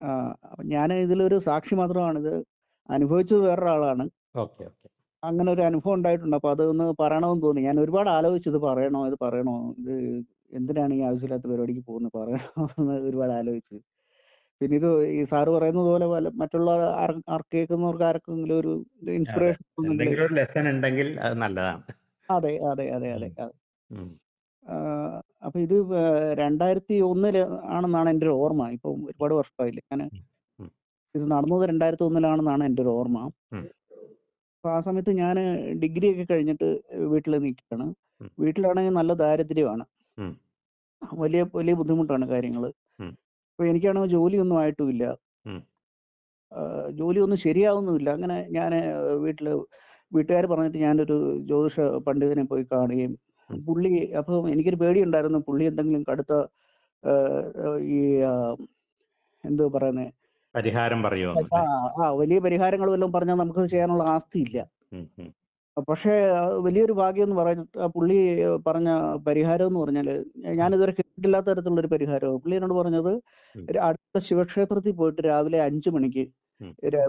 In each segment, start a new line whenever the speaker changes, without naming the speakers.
ആ അപ്പൊ ഞാൻ ഇതിലൊരു സാക്ഷി മാത്രമാണ്. ഇത് അനുഭവിച്ചത് വേറൊരാളാണ്.
Okay okay.
അങ്ങനെ ഒരു അനുഭവം ഉണ്ടായിട്ടുണ്ട്. അപ്പൊ അതൊന്ന് പറയണമെന്ന് തോന്നി. ഞാൻ ഒരുപാട് ആലോചിച്ചു ഇത് പറയണോ ഇത് പറയണോ? ഇത് എന്തിനാണ് ഈ ആവശ്യമില്ലാത്ത പരിപാടിക്ക് പോകുന്നത്? പറയണോ എന്ന് ഒരുപാട് ആലോചിച്ചു. പിന്നെ ഇത് ഈ സാറ് പറയുന്നത് പോലെ വല്ല മറ്റുള്ള ആർ- ആർ കേൾക്കുന്നവർക്ക് ആർക്കെങ്കിലും ഒരു ഇൻസ്പിറേഷൻ
എന്തെങ്കിലും ഒരു ലെസൺ ഉണ്ടെങ്കിൽ അത് നല്ലതാണ്.
അതെ അതെ അതെ അതെ അതെ.
ഉം.
അപ്പൊ ഇത് രണ്ടായിരത്തി ഒന്നിൽ ആണെന്നാണ് എന്റെ ഒരു ഓർമ്മ ഇപ്പൊ ഒരുപാട് വർഷമായില്ലേ ഞാൻ ഇത് നടന്നത് രണ്ടായിരത്തി ഒന്നിലാണെന്നാണ് എന്റെ ഒരു ഓർമ്മ. അപ്പൊ ആ സമയത്ത് ഞാൻ ഡിഗ്രി ഒക്കെ കഴിഞ്ഞിട്ട് വീട്ടിൽ നിൽക്കുകയാണ്. വീട്ടിലാണെങ്കിൽ നല്ല ദാരിദ്ര്യമാണ്. വലിയ വലിയ ബുദ്ധിമുട്ടാണ് കാര്യങ്ങൾ. അപ്പൊ എനിക്കാണെങ്കിൽ ജോലിയൊന്നും ആയിട്ടുമില്ല
ജോലി
ഒന്നും ജോലിയൊന്നും ശരിയാവുന്നുമില്ല അങ്ങനെ ഞാൻ വീട്ടിൽ വീട്ടുകാർ പറഞ്ഞിട്ട് ഞാനൊരു ജ്യോതിഷ പണ്ഡിതനെ പോയി കാണുകയും. പുള്ളി അപ്പോൾ എനിക്കൊരു പേടിയുണ്ടായിരുന്നു. പുള്ളി എന്തെങ്കിലും കടുത്ത ഈ എന്തോ പറയുന്നത്
പരിഹാരം
ആ
പറയുമോ
ആ വലിയ പരിഹാരങ്ങൾ വല്ലതും പറഞ്ഞാൽ നമുക്ക് ചെയ്യാനുള്ള ആസ്തിയില്ല. പക്ഷേ വലിയൊരു ഭാഗ്യം എന്ന് പറഞ്ഞ പുള്ളി പറഞ്ഞ പരിഹാരം എന്ന് പറഞ്ഞാൽ ഞാനിതുവരെ കേട്ടിട്ടില്ലാത്ത തരത്തിലുള്ള ഒരു പരിഹാരമാണ്. പുള്ളി എന്നോട് പറഞ്ഞത് അടുത്ത ശിവക്ഷേത്രത്തിൽ പോയിട്ട് രാവിലെ അഞ്ചു മണിക്ക്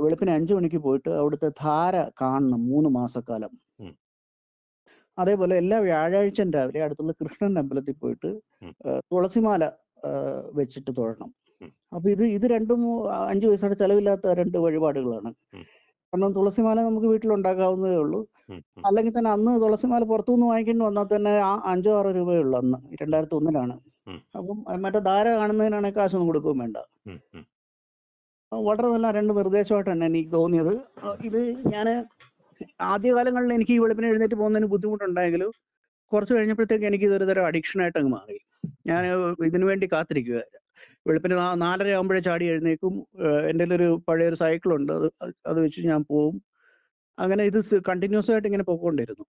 വെളുപ്പിന് അഞ്ചു മണിക്ക് പോയിട്ട് അവിടുത്തെ ധാര കാണണം മൂന്ന് മാസക്കാലം. അതേപോലെ എല്ലാ വ്യാഴാഴ്ചയും രാവിലെ അടുത്തുള്ള കൃഷ്ണൻ അമ്പലത്തിൽ പോയിട്ട് തുളസിമാല വെച്ചിട്ട് തൊഴണം. അപ്പൊ ഇത് ഇത് രണ്ടും അഞ്ചു പൈസയുടെ ചെലവില്ലാത്ത രണ്ട് വഴിപാടുകളാണ്. കാരണം തുളസിമാല നമുക്ക് വീട്ടിലുണ്ടാക്കാവുന്നതേ ഉള്ളൂ. അല്ലെങ്കിൽ തന്നെ അന്ന് തുളസിമാല പുറത്തുനിന്ന് വാങ്ങിക്കേണ്ടി വന്നാൽ തന്നെ ആ അഞ്ചോ ആറോ രൂപയേ ഉള്ളൂ അന്ന് രണ്ടായിരത്തി ഒന്നിലാണ് അപ്പം മറ്റേ ധാര കാണുന്നതിനാണെങ്കിൽ കാശൊന്നും കൊടുക്കുകയും വേണ്ട. വളരെ നല്ല രണ്ട് നിർദ്ദേശമായിട്ട് തന്നെ എനിക്ക് തോന്നിയത്. ഇത് ഞാൻ ആദ്യകാലങ്ങളിൽ എനിക്ക് ഈ വെളുപ്പിനെ എഴുന്നേറ്റ് പോകുന്നതിന് ബുദ്ധിമുട്ടുണ്ടായെങ്കിലും കുറച്ച് കഴിഞ്ഞപ്പോഴത്തേക്ക് എനിക്ക് ഇതൊരു തരം അഡിക്ഷനായിട്ട് അങ്ങ് മാറി. ഞാൻ ഇതിനു വേണ്ടി കാത്തിരിക്കുക. വെളുപ്പിന് നാലര ആകുമ്പോഴേ ചാടി എഴുന്നേക്കും എന്റെ ഒരു പഴയൊരു സൈക്കിളുണ്ട് അത് അത് വെച്ച് ഞാൻ പോവും. അങ്ങനെ ഇത് കണ്ടിന്യൂസ് ആയിട്ട് ഇങ്ങനെ പോയിക്കൊണ്ടിരുന്നു.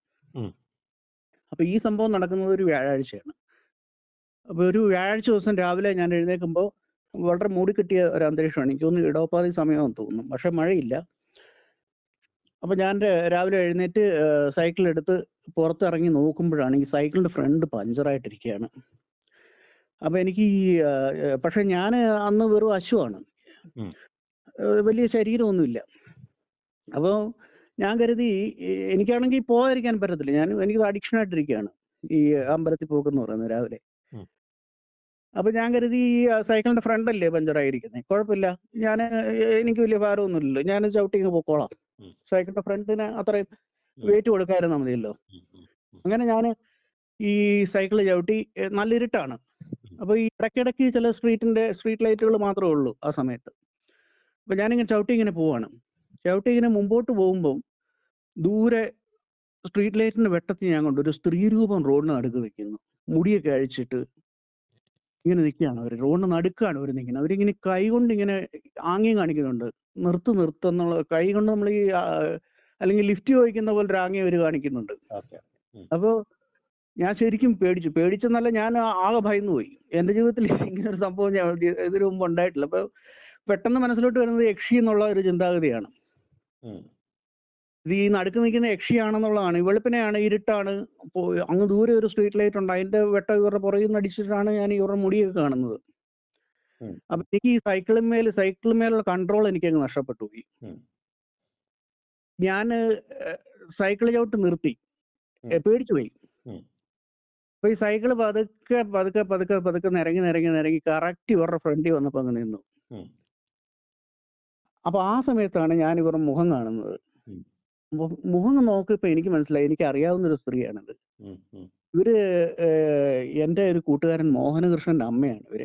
അപ്പൊ ഈ സംഭവം നടക്കുന്നത് ഒരു വ്യാഴാഴ്ചയാണ്. അപ്പൊ ഒരു വ്യാഴാഴ്ച ദിവസം രാവിലെ ഞാൻ എഴുന്നേൽക്കുമ്പോൾ വളരെ മൂടിക്കെട്ടിയ ഒരു അന്തരീക്ഷമാണ്. എനിക്ക് തോന്നുന്നു ഇടവപ്പാതി സമയമാണെന്ന് തോന്നുന്നു. പക്ഷെ മഴയില്ല. അപ്പൊ ഞാൻ രാവിലെ എഴുന്നേറ്റ് സൈക്കിൾ എടുത്ത് പുറത്തിറങ്ങി നോക്കുമ്പോഴാണ് ഈ സൈക്കിളിന്റെ ഫ്രണ്ട് പഞ്ചറായിട്ടിരിക്കുകയാണ് അപ്പൊ എനിക്ക് ഈ പക്ഷെ ഞാൻ അന്ന് വെറും അശുവാണ്. വലിയ ശരീരമൊന്നുമില്ല. അപ്പോൾ ഞാൻ കരുതി എനിക്കാണെങ്കിൽ പോകാതിരിക്കാൻ പറ്റത്തില്ല. ഞാൻ എനിക്ക് അഡിക്ഷൻ ആയിട്ടിരിക്കുകയാണ് ഈ അമ്പലത്തിൽ പോക്കെന്ന് പറയുന്നത് രാവിലെ. അപ്പൊ ഞാൻ കരുതി ഈ സൈക്കിളിന്റെ ഫ്രണ്ടല്ലേ പഞ്ചറായിരിക്കുന്നത് കുഴപ്പമില്ല. ഞാൻ എനിക്ക് വലിയ ഭാരമൊന്നുമില്ലല്ലോ. ഞാൻ ചവിട്ടി ഇങ്ങ് പൊക്കോളാം. സൈക്കിളിന്റെ ഫ്രണ്ടിന് അത്രയും വെയിറ്റ് കൊടുക്കാതിരുന്നാൽ മതിയല്ലോ. അങ്ങനെ ഞാൻ ഈ സൈക്കിൾ ചവിട്ടി നല്ല ഇരുട്ടാണ് അപ്പോൾ ഈ ഇടയ്ക്കിടയ്ക്ക് ചില സ്ട്രീറ്റിന്റെ സ്ട്രീറ്റ് ലൈറ്റുകൾ മാത്രമേ ഉള്ളൂ ആ സമയത്ത്. അപ്പോൾ ഞാനിങ്ങനെ ചവിട്ടി ഇങ്ങനെ പോവാണ്. ചവിട്ടി ഇങ്ങനെ മുമ്പോട്ട് പോകുമ്പം ദൂരെ സ്ട്രീറ്റ് ലൈറ്റിന്റെ വെട്ടത്തിൽ ഞാൻ കൊണ്ട് ഒരു സ്ത്രീ രൂപം റോഡിന് നടുക്ക് വെക്കുന്നു മുടിയൊക്കെ അഴിച്ചിട്ട് ഇങ്ങനെ നിൽക്കുകയാണ് അവർ റോഡിന് നടുക്കാണ് അവർ നിൽക്കുന്നത്. അവരിങ്ങനെ കൈ കൊണ്ട് ഇങ്ങനെ ആംഗ്യം കാണിക്കുന്നുണ്ട്. നിർത്ത് നിർത്തുന്നുള്ള കൈ കൊണ്ട് നമ്മൾ ഈ അല്ലെങ്കിൽ ലിഫ്റ്റ് ചോദിക്കുന്ന പോലെ ആംഗ്യം അവർ കാണിക്കുന്നുണ്ട്.
അപ്പോ
അപ്പോൾ ഞാൻ ശരിക്കും പേടിച്ചു. പേടിച്ചെന്നല്ല ഞാൻ ആകെ ഭയന്നു പോയി. എന്റെ ജീവിതത്തിൽ ഇങ്ങനെ ഒരു സംഭവം ഞാൻ ഇതിനു മുമ്പ് ഉണ്ടായിട്ടില്ല. അപ്പോൾ പെട്ടെന്ന് മനസ്സിലോട്ട് വരുന്നത് യക്ഷി എന്നുള്ള ഒരു ചിന്താഗതിയാണ്. ഇത് ഈ നടുക്ക് നിൽക്കുന്ന യക്ഷിയാണെന്നുള്ളതാണ് വെളുപ്പിനെയാണ് ഇരുട്ടാണ് അങ്ങ് ദൂരെ ഒരു സ്ട്രീറ്റ് ലൈറ്റ് ഉണ്ട്. അതിന്റെ വെട്ട ഇവരുടെ പുറകിൽ നിന്ന് അടിച്ചിട്ടാണ് ഞാൻ ഇവരുടെ മുടിയൊക്കെ കാണുന്നത്. അപ്പൊ എനിക്ക് ഈ സൈക്കിളിന്മേൽ സൈക്കിളിന്മേലുള്ള കൺട്രോൾ എനിക്ക് അങ്ങ് നഷ്ടപ്പെട്ടു പോയി.
ഞാൻ
ഞാൻ സൈക്കിൾ ചവിട്ട് നിർത്തി. പേടിച്ചു പോയി. അപ്പൊ ഈ സൈക്കിൾ പതുക്കെ പതുക്കെ പതുക്കെ പതുക്കെ നിരങ്ങി നിരങ്ങി നിരങ്ങി കറക്റ്റ് ഇവരുടെ ഫ്രണ്ടിൽ വന്നപ്പോ അങ്ങ് നിന്നു. അപ്പൊ ആ സമയത്താണ് ഞാൻ ഇവരുടെ മുഖം കാണുന്നത്. മുഖം നോക്കിയപ്പോ എനിക്ക് മനസ്സിലായി എനിക്ക് അറിയാവുന്ന ഒരു സ്ത്രീയാണിത് ഇവർ എന്റെ ഒരു കൂട്ടുകാരൻ മോഹനകൃഷ്ണന്റെ അമ്മയാണ്
ഇവർ.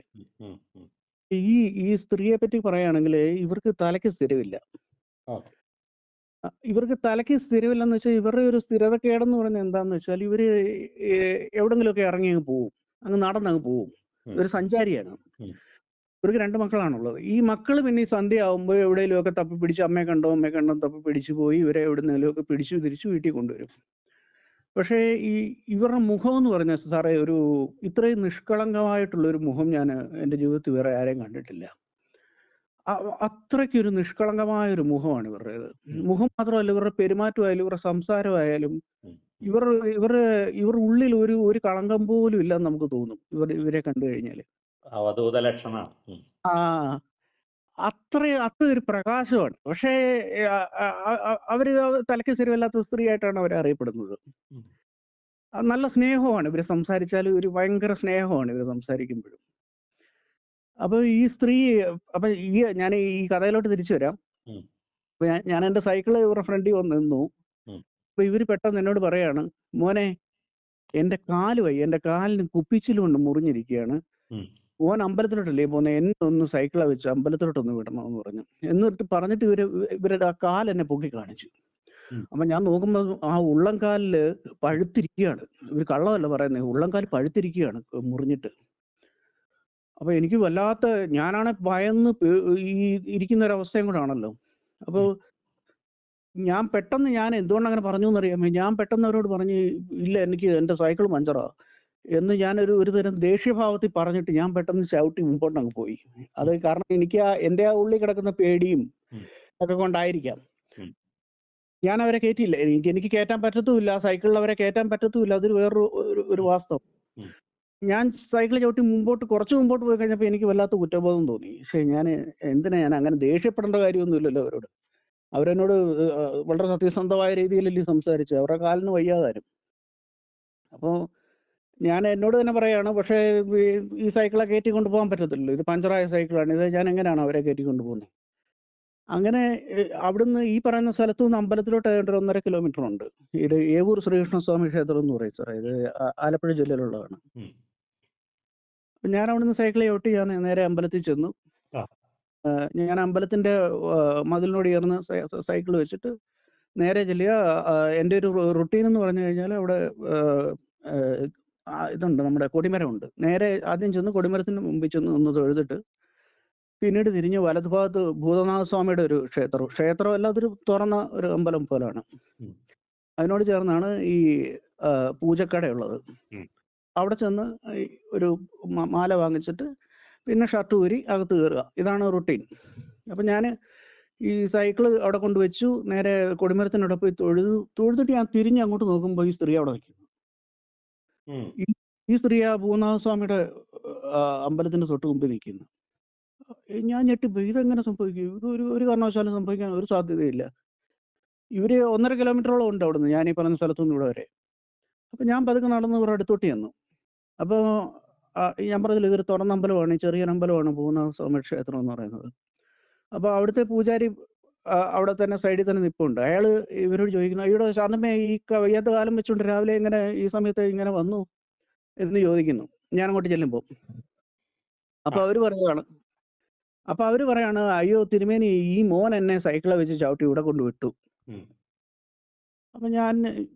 ഈ ഈ സ്ത്രീയെ പറ്റി പറയുകയാണെങ്കിൽ ഇവർക്ക് തലയ്ക്ക് സ്ഥിരമില്ല ഇവർക്ക് തലയ്ക്ക് സ്ഥിരമില്ലെന്ന് വെച്ചാൽ ഇവരുടെ ഒരു സ്ഥിരതക്കേടെന്ന് പറയുന്നത് എന്താന്ന് വെച്ചാൽ ഇവർ എവിടെങ്കിലുമൊക്കെ ഇറങ്ങി അങ്ങ് പോവും. അങ്ങ് നടന്നങ്ങ് പോവും. ഒരു സഞ്ചാരിയാണ്. ഇവർക്ക് രണ്ട് മക്കളാണുള്ളത്. ഈ മക്കൾ പിന്നെ ഈ സന്ധ്യ ആകുമ്പോൾ എവിടെയെങ്കിലുമൊക്കെ തപ്പി പിടിച്ച് അമ്മയെ കണ്ടോ അമ്മയെ കണ്ടോ തപ്പി പിടിച്ച് പോയി ഇവരെ എവിടെന്നെങ്കിലുമൊക്കെ പിടിച്ചു തിരിച്ചു വീട്ടിൽ കൊണ്ടുവരും. പക്ഷേ ഈ ഇവരുടെ മുഖം എന്ന് പറഞ്ഞാൽ സാറേ ഒരു ഇത്രയും നിഷ്കളങ്കമായിട്ടുള്ള ഒരു മുഖം ഞാൻ എന്റെ ജീവിതത്തിൽ വേറെ ആരെയും കണ്ടിട്ടില്ല. അത്രയ്ക്കൊരു നിഷ്കളങ്കമായ ഒരു മുഖമാണ് ഇവരുടേത് മുഖം മാത്രമല്ല ഇവരുടെ പെരുമാറ്റമായാലും ഇവരുടെ സംസാരമായാലും. ഇവർ ഇവർ ഇവർ ഉള്ളിൽ ഒരു ഒരു കളങ്കം പോലും ഇല്ലെന്ന് നമുക്ക് തോന്നും ഇവർ ഇവരെ കണ്ടു കഴിഞ്ഞാൽ
അവധൂത ലക്ഷണമാണ്
ആ അത്ര അത്ര ഒരു പ്രകാശമാണ്. പക്ഷേ അവർ തലയ്ക്ക് സ്ഥിരമില്ലാത്ത സ്ത്രീയായിട്ടാണ് അവർ അറിയപ്പെടുന്നത്. നല്ല സ്നേഹമാണ് ഇവർ സംസാരിച്ചാൽ ഒരു ഭയങ്കര സ്നേഹമാണ് ഇവർ സംസാരിക്കുമ്പോഴും. അപ്പൊ ഈ സ്ത്രീ അപ്പൊ ഈ ഞാൻ ഈ കഥയിലോട്ട് തിരിച്ചു വരാം. അപ്പൊ ഞാൻ- ഞാൻ എന്റെ സൈക്കിൾ ഇവരുടെ ഫ്രണ്ടിൽ വന്ന് നിന്നു. അപ്പൊ ഇവർ പെട്ടെന്ന് എന്നോട് പറയാണ് മോനെ എന്റെ കാൽ വയ്യ എന്റെ കാലിന് കുപ്പിച്ചിലുകൊണ്ട് മുറിഞ്ഞിരിക്കുകയാണ്. ഓൻ അമ്പലത്തിലോട്ടല്ലേ? പോകുന്നത് എന്നെ ഒന്ന് സൈക്കിളെ വെച്ച് അമ്പലത്തിലോട്ടൊന്ന് വിടണമെന്ന് പറഞ്ഞു. എന്നിട്ട് പറഞ്ഞിട്ട് ഇവർ ഇവരുടെ ആ കാൽ എന്നെ പൊക്കി കാണിച്ചു. അപ്പൊ ഞാൻ നോക്കുമ്പോൾ ആ ഉള്ളംകാലിൽ പഴുത്തിരിക്കുകയാണ്. ഇവർ കള്ളമല്ല പറയുന്നത് ഉള്ളംകാൽ പഴുത്തിരിക്കുകയാണ് മുറിഞ്ഞിട്ട്. അപ്പൊ എനിക്ക് വല്ലാത്ത ഞാനാണെ ഭയന്ന് ഈ ഇരിക്കുന്ന ഒരവസ്ഥയും കൂടെ ആണല്ലോ. അപ്പൊ ഞാൻ പെട്ടെന്ന് ഞാൻ എന്തുകൊണ്ട് അങ്ങനെ പറഞ്ഞു എന്നറിയാമോ ഞാൻ പെട്ടെന്ന് അവരോട് പറഞ്ഞു ഇല്ല എനിക്ക് എന്റെ സൈക്കിൾ പഞ്ചറാ. എന്ന് ഞാനൊരു ഒരു തരം ദേഷ്യഭാവത്തിൽ പറഞ്ഞിട്ട് ഞാൻ പെട്ടെന്ന് ചവിട്ടി മുമ്പോട്ട് അങ്ങ് പോയി. അത് കാരണം എനിക്ക് ആ എന്റെ ആ ഉള്ളിൽ കിടക്കുന്ന പേടിയും ഒക്കെ കൊണ്ടായിരിക്കാം. ഞാൻ അവരെ കയറ്റിയില്ല എനിക്ക് എനിക്ക് കയറ്റാൻ പറ്റത്തുമില്ല. സൈക്കിളിൽ അവരെ കയറ്റാൻ പറ്റത്തുമില്ല. അതൊരു വേറൊരു ഒരു- ഒരു വാസ്തവം. ഞാൻ സൈക്കിൾ ചവിട്ടി മുമ്പോട്ട് കുറച്ച് മുമ്പോട്ട് പോയി കഴിഞ്ഞപ്പോൾ എനിക്ക് വല്ലാത്ത കുറ്റബോധം തോന്നി. പക്ഷേ ഞാൻ എന്തിനാ ഞാൻ അങ്ങനെ ദേഷ്യപ്പെടേണ്ട കാര്യമൊന്നുമില്ലല്ലോ അവരോട്. അവരെന്നോട് വളരെ സത്യസന്ധമായ രീതിയിലല്ലേ സംസാരിച്ചു അവരുടെ കാലിന് വയ്യാതാരും അപ്പോൾ ഞാൻ എന്നോട് തന്നെ പറയാണ് പക്ഷേ ഈ- സൈക്കിളെ കയറ്റി കൊണ്ടുപോകാൻ പറ്റത്തില്ലല്ലോ. ഇത് പഞ്ചറായ സൈക്കിളാണ്. ഇത് ഞാൻ എങ്ങനെയാണ് അവരെ കയറ്റി കൊണ്ടുപോകുന്നത്? അങ്ങനെ അവിടുന്ന് ഈ പറയുന്ന സ്ഥലത്തു നിന്ന് അമ്പലത്തിലോട്ട് ഏതാണ്ട് ഒന്നര കിലോമീറ്റർ ഉണ്ട്. ഇത് ഏവൂർ ശ്രീകൃഷ്ണസ്വാമി ക്ഷേത്രം എന്ന് പറയും സാറേ. ഇത് ആലപ്പുഴ ജില്ലയിലുള്ളതാണ്. ഞാൻ അവിടുന്ന് സൈക്കിൾ ചവിട്ടി ഞാൻ നേരെ അമ്പലത്തിൽ ചെന്നു. ഞാൻ അമ്പലത്തിന്റെ മതിലിനോട് ചേർന്ന് സൈക്കിൾ വെച്ചിട്ട് നേരെ ചെല്ലുക. എന്റെ ഒരു റുട്ടീൻ എന്ന് പറഞ്ഞു കഴിഞ്ഞാൽ അവിടെ ആ, ഇതുണ്ട്. നമ്മുടെ കൊടിമരമുണ്ട്. നേരെ ആദ്യം ചെന്ന് കൊടിമരത്തിന് മുമ്പിൽ ചെന്ന് ഒന്ന് തൊഴുതിട്ട് പിന്നീട് തിരിഞ്ഞ് വലതുഭാഗത്ത് ഭൂതനാഥ സ്വാമിയുടെ ഒരു ക്ഷേത്രം. ക്ഷേത്രം അല്ല അതൊരു തുറന്ന ഒരു അമ്പലം പോലാണ്. അതിനോട് ചേർന്നാണ് ഈ പൂജക്കടയുള്ളത്. അവിടെ ചെന്ന് ഒരു മാല വാങ്ങിച്ചിട്ട് പിന്നെ ഷർട്ട് ഊരി അകത്ത് കയറുക. ഇതാണ് റുട്ടീൻ അപ്പം ഞാൻ ഈ സൈക്കിൾ അവിടെ കൊണ്ട് വെച്ചു നേരെ കൊടിമരത്തിനോടെ പോയി തൊഴുതു തൊഴുതിട്ട് ഞാൻ തിരിഞ്ഞ് അങ്ങോട്ട് നോക്കുമ്പോൾ ഈ സ്ത്രീ അവിടെ നിൽക്കുന്നു.
ഉം.
ഈ സ്ത്രീ ആ ഭൂനാഥ സ്വാമിയുടെ അമ്പലത്തിന്റെ തൊട്ട് മുമ്പിൽ നിൽക്കുന്നു. ഞാൻ ഞെട്ടിപ്പോയി. ഇതെങ്ങനെ സംഭവിക്കും? ഇത് ഒരു ഒരു കാരണവശാലും സംഭവിക്കാൻ ഒരു സാധ്യതയില്ല. ഇവർ ഒന്നര കിലോമീറ്ററോളം ഉണ്ട് അവിടുന്ന്. ഞാൻ ഈ പറഞ്ഞ സ്ഥലത്തുനിന്ന് ഇവിടെ വരെ. അപ്പൊ ഞാൻ പതുക്കെ നടന്ന് ഇവരുടെ അടുത്തോട്ട് ചെന്നു. അപ്പോൾ ഞാൻ പറഞ്ഞില്ല ഇതൊരു തുറന്ന അമ്പലമാണ് ചെറിയൊരു അമ്പലമാണ് ഭൂനാഥ സ്വാമി ക്ഷേത്രം എന്ന് പറയുന്നത്. അപ്പോൾ അവിടുത്തെ പൂജാരി അവിടെ തന്നെ സൈഡിൽ തന്നെ നിൽപ്പുണ്ട് അയാൾ ഇവരോട് ചോദിക്കുന്നു അയ്യോ ശാന്തമ്മേ ഈ വയ്യാത്ത കാലം വെച്ചുകൊണ്ട് രാവിലെ ഇങ്ങനെ ഈ സമയത്ത് ഇങ്ങനെ വന്നു? എന്ന് ചോദിക്കുന്നു. ഞാൻ അങ്ങോട്ട് ചെല്ലുമ്പോൾ അപ്പൊ അവർ പറയുകയാണ് അപ്പൊ അവർ പറയാണ് അയ്യോ തിരുമേനി ഈ മോൻ എന്നെ സൈക്കിളെ വെച്ച് ചവിട്ടി ഇവിടെ കൊണ്ട് വിട്ടു. അപ്പൊ ഞാൻ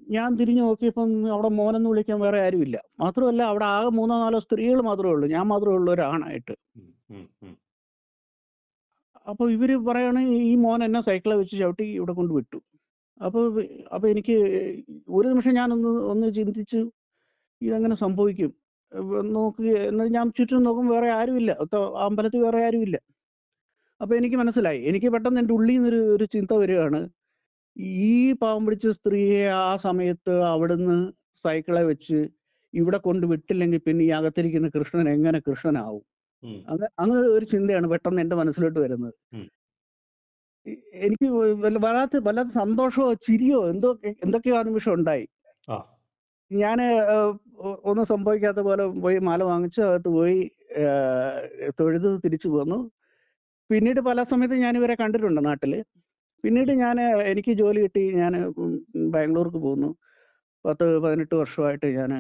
ഞാൻ തിരിഞ്ഞു നോക്കിയപ്പം അവിടെ മോനെന്ന് വിളിക്കാൻ വേറെ ആരുമില്ല. മാത്രമല്ല അവിടെ ആകെ മൂന്നോ നാലോ സ്ത്രീകൾ മാത്രമേ ഉള്ളൂ. ഞാൻ മാത്രമേ ഉള്ളൂ ഒരാണായിട്ട്
ഉം.
ഇവർ പറയാണ് ഈ മോൻ എന്നെ സൈക്കിളെ വെച്ച് ചവിട്ടി ഇവിടെ കൊണ്ട് വിട്ടു. അപ്പോൾ അപ്പൊ എനിക്ക് ഒരു നിമിഷം ഞാൻ ഒന്ന് ചിന്തിച്ചു ഇതങ്ങനെ സംഭവിക്കും? നോക്കുക എന്നാൽ ഞാൻ ചുറ്റും നോക്കും വേറെ ആരുമില്ല അമ്പലത്തിൽ വേറെ ആരുമില്ല അപ്പോൾ എനിക്ക് മനസ്സിലായി. എനിക്ക് പെട്ടെന്ന് എന്റെ ഉള്ളിൽ നിന്നൊരു ഒരു ചിന്ത വരികയാണ്. ഈ പാവം പിടിച്ച സ്ത്രീയെ ആ സമയത്ത് അവിടുന്ന് സൈക്കിളെ വെച്ച് ഇവിടെ കൊണ്ട് വിട്ടില്ലെങ്കിൽ പിന്നെ ഈ അകത്തിരിക്കുന്ന കൃഷ്ണൻ എങ്ങനെ കൃഷ്ണനാവും? അങ്ങനെ ഒരു ചിന്തയാണ് പെട്ടെന്ന് എന്റെ മനസ്സിലോട്ട് വരുന്നത്. എനിക്ക് വല്ല- വല്ലാത്ത വല്ലാത്ത സന്തോഷമോ ചിരിയോ എന്തോ എന്തൊക്കെയോ ആ നിമിഷം ഉണ്ടായി
ഞാൻ
ഞാൻ ഒന്നും സംഭവിക്കാത്ത പോലെ പോയി മാല വാങ്ങിച്ചു അകത്ത് പോയി തൊഴുത് തിരിച്ചു പോന്നു പിന്നീട് പല സമയത്ത് ഞാൻ ഇവരെ കണ്ടിട്ടുണ്ട് നാട്ടിൽ. പിന്നീട് ഞാൻ എനിക്ക് ജോലി കിട്ടി ഞാൻ ബാംഗ്ലൂർക്ക് പോന്നു. പത്ത് പതിനെട്ട് വർഷമായിട്ട് ഞാൻ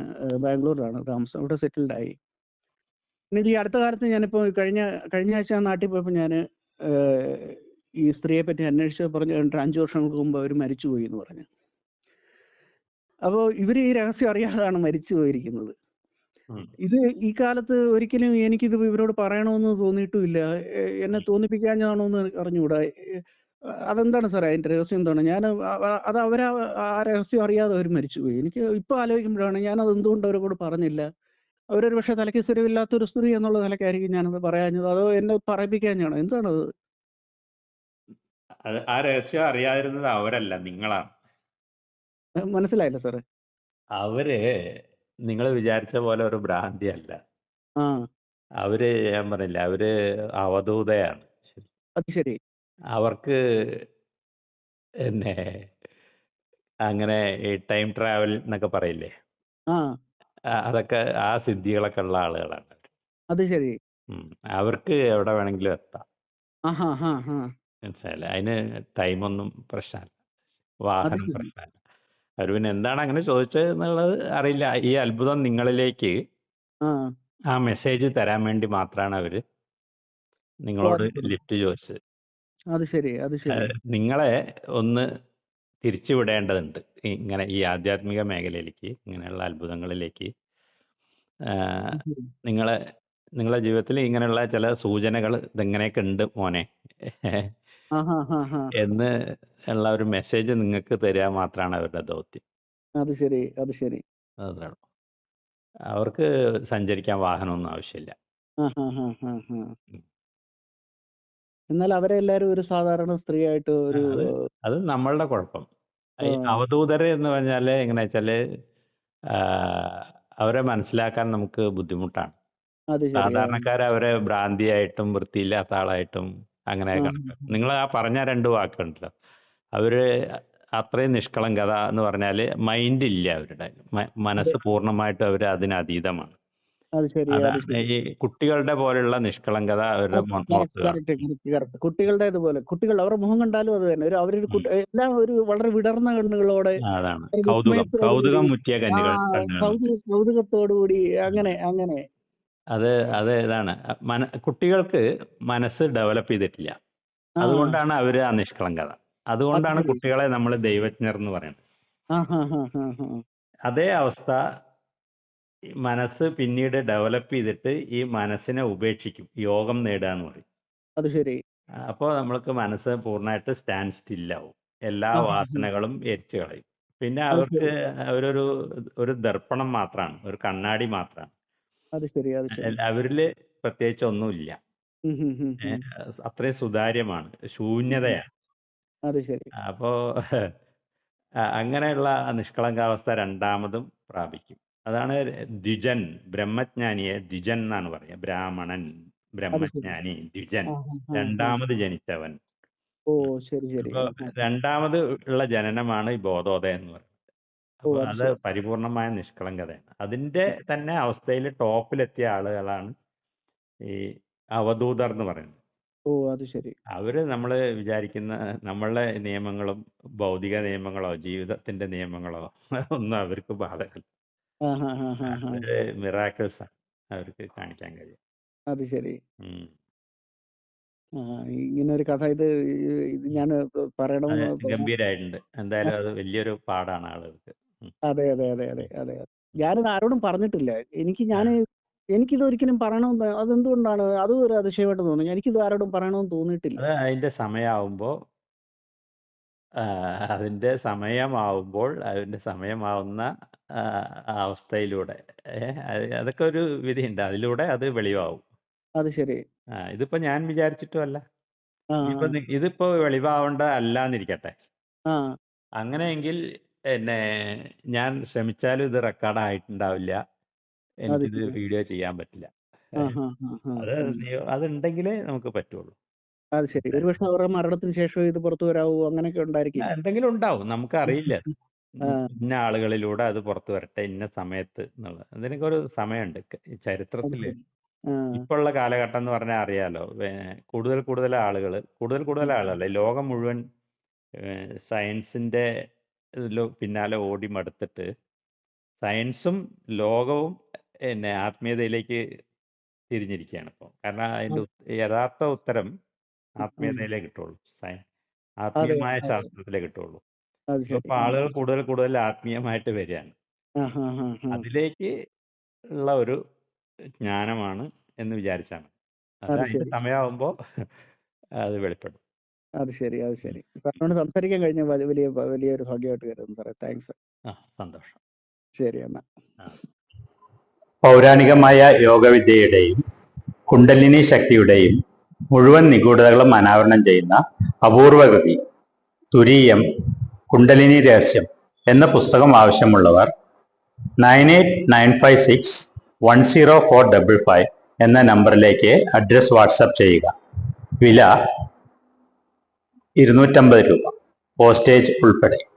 ബാംഗ്ലൂരിലാണ് താമസം. ഇവിടെ സെറ്റിൽഡ് ആയി പിന്നീട് ഈ അടുത്ത കാലത്ത് ഞാനിപ്പോൾ കഴിഞ്ഞ കഴിഞ്ഞ ആഴ്ച നാട്ടിൽ പോയപ്പോൾ ഞാൻ ഈ സ്ത്രീയെ പറ്റി അന്വേഷിച്ച് പറഞ്ഞു കഴിഞ്ഞിട്ട് അഞ്ചു വർഷങ്ങൾക്ക് മുമ്പ് അവർ മരിച്ചുപോയി എന്ന് പറഞ്ഞു. അപ്പോൾ ഇവർ ഈ രഹസ്യം അറിയാതാണ് മരിച്ചു പോയിരിക്കുന്നത് ഇത് ഈ കാലത്ത് ഒരിക്കലും എനിക്കിത് ഇവരോട് പറയണമെന്ന് തോന്നിയിട്ടുമില്ല. എന്നെ തോന്നിപ്പിക്കാഞ്ഞാണോ എന്ന് അറിഞ്ഞുകൂടാ. അതെന്താണ് സാറേ അതിന്റെ രഹസ്യം എന്താണ്? ഞാൻ അത് അവരെ ആ രഹസ്യം അറിയാതെ അവർ മരിച്ചുപോയി. എനിക്ക് ഇപ്പൊ ആലോചിക്കുമ്പോഴാണ് ഞാൻ അത് എന്തുകൊണ്ട് അവരോട് പറഞ്ഞില്ല? അവരൊരു പക്ഷെ തലയ്ക്ക് സ്ഥിരമില്ലാത്ത ഒരു സ്ത്രീ എന്നുള്ള നിലയ്ക്കായിരിക്കും ഞാൻ പറയാഞ്ഞത്. അതോ എന്നെ പറയിപ്പിക്കാഞ്ഞാണോ? എന്താണത്
അത്? ആ രഹസ്യം അറിയാതിരുന്നത് അവരല്ല നിങ്ങളാണ്.
മനസ്സിലായില്ല സാറേ.
അവർ നിങ്ങൾ വിചാരിച്ച പോലെ ഒരു ഭ്രാന്തിയല്ല.
ആ.
അവർ ഞാൻ പറഞ്ഞില്ല അവർ അവധൂതയാണ്.
അത് ശരി.
അവർക്ക് എന്നെ അങ്ങനെ ടൈം ട്രാവൽ എന്നൊക്കെ പറയില്ലേ?
ആ,
അതൊക്കെ ആ സിദ്ധികളൊക്കെ ഉള്ള ആളുകളാണ്.
അത് ശരി.
ഉം. അവർക്ക് എവിടെ വേണമെങ്കിലും എത്താം.
ആഹാ ഹാ ഹാ.
മനസ്സിലായില്ലേ? അതിന് ടൈമൊന്നും പ്രശ്നമല്ല. വാഹനം
ശരി.
പ്രശ്നമല്ല. അവർ പിന്നെ എന്താണ് അങ്ങനെ ചോദിച്ചത് എന്നുള്ളത് അറിയില്ല. ഈ അത്ഭുതം നിങ്ങളിലേക്ക്
ആ.
ആ മെസ്സേജ് തരാൻ വേണ്ടി മാത്രമാണ് അവർ നിങ്ങളോട്
അത്ഭുതം.
ലിഫ്റ്റ് ചോദിച്ചത്.
അത് ശരി അത് ശരി.
നിങ്ങളെ ഒന്ന് തിരിച്ചുവിടേണ്ടതുണ്ട്. ഇങ്ങനെ ഈ ആധ്യാത്മിക മേഖലയിലേക്ക് ഇങ്ങനെയുള്ള അത്ഭുതങ്ങളിലേക്ക്. നിങ്ങളെ നിങ്ങളെ ജീവിതത്തിൽ ഇങ്ങനെയുള്ള ചില സൂചനകൾ ഇതെങ്ങനെയൊക്കെ ഉണ്ട് മോനെ? എന്ന് ഉള്ള ഒരു മെസ്സേജ് നിങ്ങൾക്ക് തരിക മാത്രമാണ് അവരുടെ ദൗത്യം.
അത് ശരി അത് ശരി.
അതാണ് അവർക്ക് സഞ്ചരിക്കാൻ വാഹനമൊന്നും ആവശ്യമില്ല.
എന്നാൽ അവരെ എല്ലാരും ഒരു സാധാരണ സ്ത്രീ ആയിട്ട് ഒരു
അത് അത് നമ്മളുടെ കുഴപ്പം. ഈ അവധൂതര് എന്ന് പറഞ്ഞാൽ എങ്ങനെ വെച്ചാൽ അവരെ മനസ്സിലാക്കാൻ നമുക്ക് ബുദ്ധിമുട്ടാണ്.
അത് ശരി
സാധാരണക്കാരെ അവരെ ഭ്രാന്തിയായിട്ടും വൃത്തിയില്ലാത്ത ആളായിട്ടും അങ്ങനെ
ആ.
കണക്കാക്കും നിങ്ങൾ ആ പറഞ്ഞ രണ്ട് വാക്കുണ്ടല്ലോ. അവർ അത്രയും നിഷ്കളങ്കത എന്ന് പറഞ്ഞാൽ മൈൻഡ് ഇല്ല അവരുടെ. മ- മനസ്സ് പൂർണമായിട്ടും അവർ അതിന് അതാണ് ഈ കുട്ടികളുടെ പോലെയുള്ള നിഷ്കളങ്കത അവരുടെ
കുട്ടികളുടെ പോലെ കുട്ടികൾ അവരുടെ മുഖം കണ്ടാലും അത് തന്നെ. ഒരു അവരൊരു എല്ലാം ഒരു വളരെ വിടർന്ന കണ്ണുകളോടെ കൗതുകത്തോടുകൂടി അങ്ങനെ അങ്ങനെ.
അത് അത് ഇതാണ്. മന കുട്ടികൾക്ക് മനസ്സ് ഡെവലപ്പ് ചെയ്തിട്ടില്ല. അതുകൊണ്ടാണ് അവർ ആ നിഷ്കളങ്കത. അതുകൊണ്ടാണ് കുട്ടികളെ നമ്മൾ ദൈവജ്ഞർ എന്ന് പറയുന്നത്. അതേ അവസ്ഥ മനസ്സ് പിന്നീട് ഡെവലപ്പ് ചെയ്തിട്ട് ഈ മനസ്സിനെ ഉപേക്ഷിക്കും. യോഗം നേടാന്ന് എന്ന് പറയും.
അത് ശരി.
അപ്പോൾ നമ്മൾക്ക് മനസ്സ് പൂർണമായിട്ട് സ്റ്റാൻഡ് സ്റ്റില്ലാവും എല്ലാ. വാസനകളും എരിച്ചു കളയും. പിന്നെ അവർക്ക് അവരൊരു ഒരു ദർപ്പണം മാത്രമാണ് ഒരു കണ്ണാടി മാത്രമാണ്
അത് ശരി അത് ശരി.
അവരിൽ പ്രത്യേകിച്ച് ഒന്നുമില്ല. അത്രയും സുതാര്യമാണ്. ശൂന്യതയാണ്.
അത് ശരി.
അപ്പോ അങ്ങനെയുള്ള നിഷ്കളങ്കാവസ്ഥ രണ്ടാമതും പ്രാപിക്കും. അതാണ് ദ്വിജൻ ബ്രഹ്മജ്ഞാനിയെ ദ്വിജൻ എന്നാണ് പറയുക. ബ്രാഹ്മണൻ ബ്രഹ്മജ്ഞാനി ദ്വിജൻ. രണ്ടാമത് ജനിച്ചവൻ.
ഓ ശരി ശരി.
രണ്ടാമത് ഉള്ള ജനനമാണ് ഈ ബോധോദയം എന്ന് പറയുന്നത്. അപ്പൊ
അത്
പരിപൂർണമായ നിഷ്കളങ്കതയാണ്. അതിന്റെ തന്നെ അവസ്ഥയിൽ ടോപ്പിലെത്തിയ ആളുകളാണ് ഈ അവധൂതർ എന്ന് പറയുന്നത്.
ഓ അത് ശരി.
അവർ നമ്മൾ വിചാരിക്കുന്ന നമ്മളുടെ നിയമങ്ങളും ഭൗതിക നിയമങ്ങളോ ജീവിതത്തിന്റെ നിയമങ്ങളോ ഒന്നും അവർക്ക് അവർ മിറാക്കിൾസ്. അവർക്ക് കാണിക്കാൻ കഴിയും.
അത് ശരി. ഇങ്ങനെ ഒരു കഥ ഇത് ഇത് ഞാൻ പറയണം
ഗംഭീരായിട്ടുണ്ട്. എന്തായാലും അത് വലിയൊരു പാടാണ് ആളുകൾക്ക്.
അതെ അതെ അതെ അതെ അതെ. ഞാനിത് ആരോടും പറഞ്ഞിട്ടില്ല. എനിക്ക് ഞാൻ എനിക്കിത് ഒരിക്കലും പറയണമെന്ന് അതെന്തുകൊണ്ടാണ്? അതും ഒരു അതിശയമായിട്ട് തോന്നുന്നു. എനിക്കിത് ആരോടും പറയണമെന്ന് തോന്നിയിട്ടില്ല.
അത് അതിന്റെ സമയമാവുമ്പോ ആ, അതിന്റെ സമയമാവുമ്പോൾ അതിന്റെ സമയമാവുന്ന ആ അവസ്ഥയിലൂടെ അത് അതൊക്കെ ഒരു വിധിയുണ്ട്. അതിലൂടെ അത് വെളിവാവും.
അത് ശരി.
ആ, ഇതിപ്പോ ഞാൻ ഇപ്പൊ നി- ഇതിപ്പോ വെളിവാവേണ്ട അല്ലാന്നിരിക്കട്ടെ. അങ്ങനെയെങ്കിൽ എന്നെ ഞാൻ ശ്രമിച്ചാലും ഇത് റെക്കോർഡ് ആയിട്ടുണ്ടാവില്ല എനിക്കിത്
ശരി.
വീഡിയോ ചെയ്യാൻ പറ്റില്ല. അത് അതുണ്ടെങ്കിലേ നമുക്ക് പറ്റുള്ളൂ.
അത് ശരി. ഒരുപക്ഷെ അവരുടെ മരണത്തിന് ശേഷം ഇത് പുറത്തു വരാവോ അങ്ങനെയൊക്കെ ഉണ്ടായിരിക്കും.
ആ, എന്തെങ്കിലും ഉണ്ടാവും. നമുക്കറിയില്ല.
ആ.
ഇന്ന ആളുകളിലൂടെ അത് പുറത്തു വരട്ടെ ഇന്ന സമയത്ത് എന്നുള്ളത് അതിനൊക്കെ ഒരു സമയമുണ്ട്. ഈ ചരിത്രത്തിൽ
ആ,
ഉള്ള കാലഘട്ടം എന്ന് പറഞ്ഞാൽ അറിയാലോ കൂടുതൽ കൂടുതൽ ആളുകൾ കൂടുതൽ കൂടുതൽ ആളുകൾ ലോകം മുഴുവൻ സയൻസിന്റെ ഇതിലോ- പിന്നാലെ ഓടി മടുത്തിട്ട് സയൻസും ലോകവും പിന്നെ ആത്മീയതയിലേക്ക് തിരിഞ്ഞിരിക്കുകയാണ് ഇപ്പോൾ കാരണം അതിന്റെ ഉത്ത- യഥാർത്ഥ ഉത്തരം ആത്മീയതയിലേ കിട്ടുള്ളൂ. സയ- ആത്മീയമായ ശാസ്ത്രത്തിലേ കിട്ടുള്ളൂ.
അപ്പൊ
ഇപ്പൊ ആളുകൾ കൂടുതൽ കൂടുതൽ ആത്മീയമായിട്ട് വരികയാണ്. അതിലേക്ക് ഉള്ള ഒരു ജ്ഞാനമാണ് എന്ന് വിചാരിച്ചാണ്. സമയമാകുമ്പോ
അത്
അതിന്റെ
ശരി.
അത് വെളിപ്പെടും.
അത് ശരി അത് ശരി. സാറിനോട് സംസാരിക്കാൻ കഴിഞ്ഞ വലിയ വലിയ വലിയൊരു ഭാഗ്യമായിട്ട് കരുതുന്നു സാറേ. താങ്ക്സ്.
ആ സന്തോഷം.
ശരി എന്നാ.
പൗരാണികമായ യോഗവിദ്യയുടെയും കുണ്ടലിനി ശക്തിയുടെയും മുഴുവൻ നിഗൂഢതകളും അനാവരണം ചെയ്യുന്ന അപൂർവ കൃതി തുരീയം കുണ്ടലിനി രഹസ്യം എന്ന പുസ്തകം ആവശ്യമുള്ളവർ nine eight nine five six one zero four double five എന്ന നമ്പറിലേക്ക് അഡ്രസ് വാട്സപ്പ് ചെയ്യുക. വില
ഇരുന്നൂറ്റമ്പത് രൂപ. പോസ്റ്റേജ് ഉൾപ്പെടെ.